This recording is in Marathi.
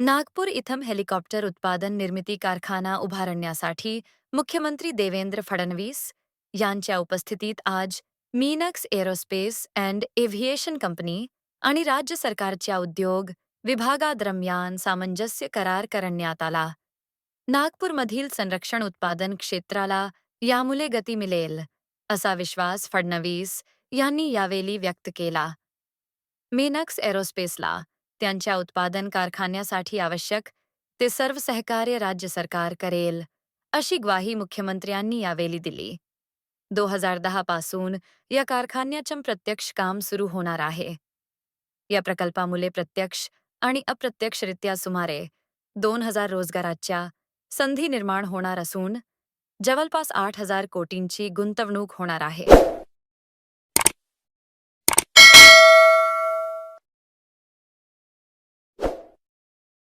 नागपूर इथं हेलिकॉप्टर उत्पादन निर्मिती कारखाना उभारण्यासाठी मुख्यमंत्री देवेंद्र फडणवीस यांच्या उपस्थितीत आज मीनक्स एरोस्पेस अँड एव्हिएशन कंपनी आणि राज्य सरकारच्या उद्योग विभागादरम्यान सामंजस्य करार करण्यात आला. नागपूरमधील संरक्षण उत्पादन क्षेत्राला यामुळे गती मिळेल असा विश्वास फडणवीस यांनी यावेळी व्यक्त केला. मेनक्स एरोस्पेसला त्यांच्या उत्पादन कारखान्यासाठी आवश्यक ते सर्व सहकार्य राज्य सरकार करेल अशी ग्वाही मुख्यमंत्र्यांनी यावेळी दिली. दो हजार दहा पासून या कारखान्याचं प्रत्यक्ष काम सुरू होणार आहे. या प्रकल्पामुळे प्रत्यक्ष आणि अप्रत्यक्षरित्या सुमारे दोन हजार रोजगाराच्या संधी निर्माण होणार असून जवळपास आठ हजार कोटींची गुंतवणूक होणार आहे.